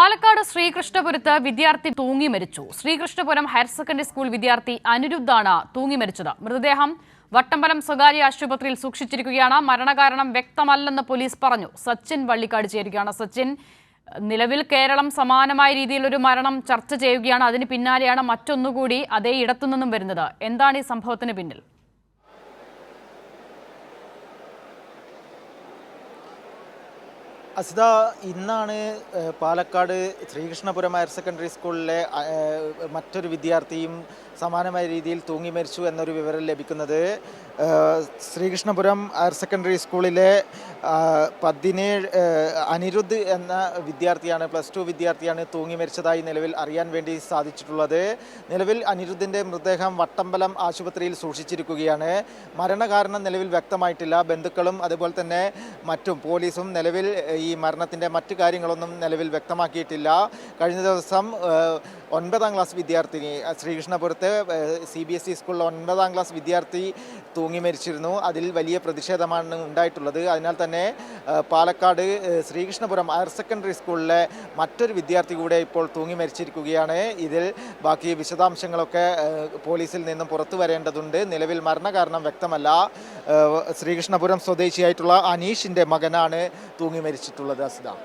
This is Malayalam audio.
പാലക്കാട് ശ്രീകൃഷ്ണപുരത്ത് വിദ്യാർത്ഥി തൂങ്ങി മരിച്ചു. ശ്രീകൃഷ്ണപുരം ഹയർ സെക്കൻഡറി സ്കൂൾ വിദ്യാർത്ഥി അനിരുദ്ധാണ് തൂങ്ങി മരിച്ചത്. മൃതദേഹം വട്ടമ്പലം സ്വകാര്യ ആശുപത്രിയിൽ സൂക്ഷിച്ചിരിക്കുകയാണ്. മരണകാരണം വ്യക്തമല്ലെന്ന് പോലീസ് പറഞ്ഞു. സച്ചിൻ വള്ളിക്കാട് ചേരുകയാണ്. സച്ചിൻ നിലവിൽ കേരളം സമാനമായ രീതിയിൽ ഒരു മരണം ചർച്ച ചെയ്യുകയാണ്. അതിന് പിന്നാലെയാണ് മറ്റൊന്നുകൂടി അതേ ഇടത്തുനിന്നും വരുന്നത്. എന്താണ് ഈ സംഭവത്തിന് പിന്നിൽ? അസിത ഇന്നാണ് പാലക്കാട് ശ്രീകൃഷ്ണപുരം ഹയർ സെക്കൻഡറി സ്കൂളിലെ മറ്റൊരു വിദ്യാർത്ഥിയും സമാനമായ രീതിയിൽ തൂങ്ങി മരിച്ചു എന്നൊരു വിവരം ലഭിക്കുന്നത് ശ്രീകൃഷ്ണപുരം ഹയർ സെക്കൻഡറി സ്കൂളിലെ പതിനേഴ് അനിരുദ്ധ് എന്ന വിദ്യാർത്ഥിയാണ് പ്ലസ് ടു വിദ്യാർത്ഥിയാണ് തൂങ്ങി മരിച്ചതായി നിലവിൽ അറിയാൻ വേണ്ടി സാധിച്ചിട്ടുള്ളത്. നിലവിൽ അനിരുദ്ധിന്റെ മൃതദേഹം വട്ടമ്പലം ആശുപത്രിയിൽ സൂക്ഷിച്ചിരിക്കുകയാണ്. മരണകാരണം നിലവിൽ വ്യക്തമായിട്ടില്ല. ബന്ധുക്കളും അതുപോലെ തന്നെ മറ്റും പോലീസും നിലവിൽ ഈ മരണത്തിന്റെ മറ്റു കാര്യങ്ങളൊന്നും നിലവിൽ വ്യക്തമാക്കിയിട്ടില്ല. കഴിഞ്ഞ ദിവസം ഒൻപതാം ക്ലാസ് വിദ്യാർത്ഥിനി ശ്രീകൃഷ്ണപുരത്ത് സി ബി എസ് ഇ സ്കൂളിലെ ഒൻപതാം ക്ലാസ് വിദ്യാർത്ഥി തൂങ്ങി മരിച്ചിരുന്നു. അതിൽ വലിയ പ്രതിഷേധമാണ് ഉണ്ടായിട്ടുള്ളത്. അതിനാൽ തന്നെ പാലക്കാട് ശ്രീകൃഷ്ണപുരം ഹയർ സെക്കൻഡറി സ്കൂളിലെ മറ്റൊരു വിദ്യാർത്ഥി കൂടെ ഇപ്പോൾ തൂങ്ങി മരിച്ചിരിക്കുകയാണ്. ഇതിൽ ബാക്കി വിശദാംശങ്ങളൊക്കെ പോലീസിൽ നിന്നും പുറത്തു വരേണ്ടതുണ്ട്. നിലവിൽ മരണകാരണം വ്യക്തമല്ല. ശ്രീകൃഷ്ണപുരം സ്വദേശിയായിട്ടുള്ള അനീഷിന്റെ മകനാണ് തൂങ്ങി മരിച്ചിട്ടുള്ളത് അസിത.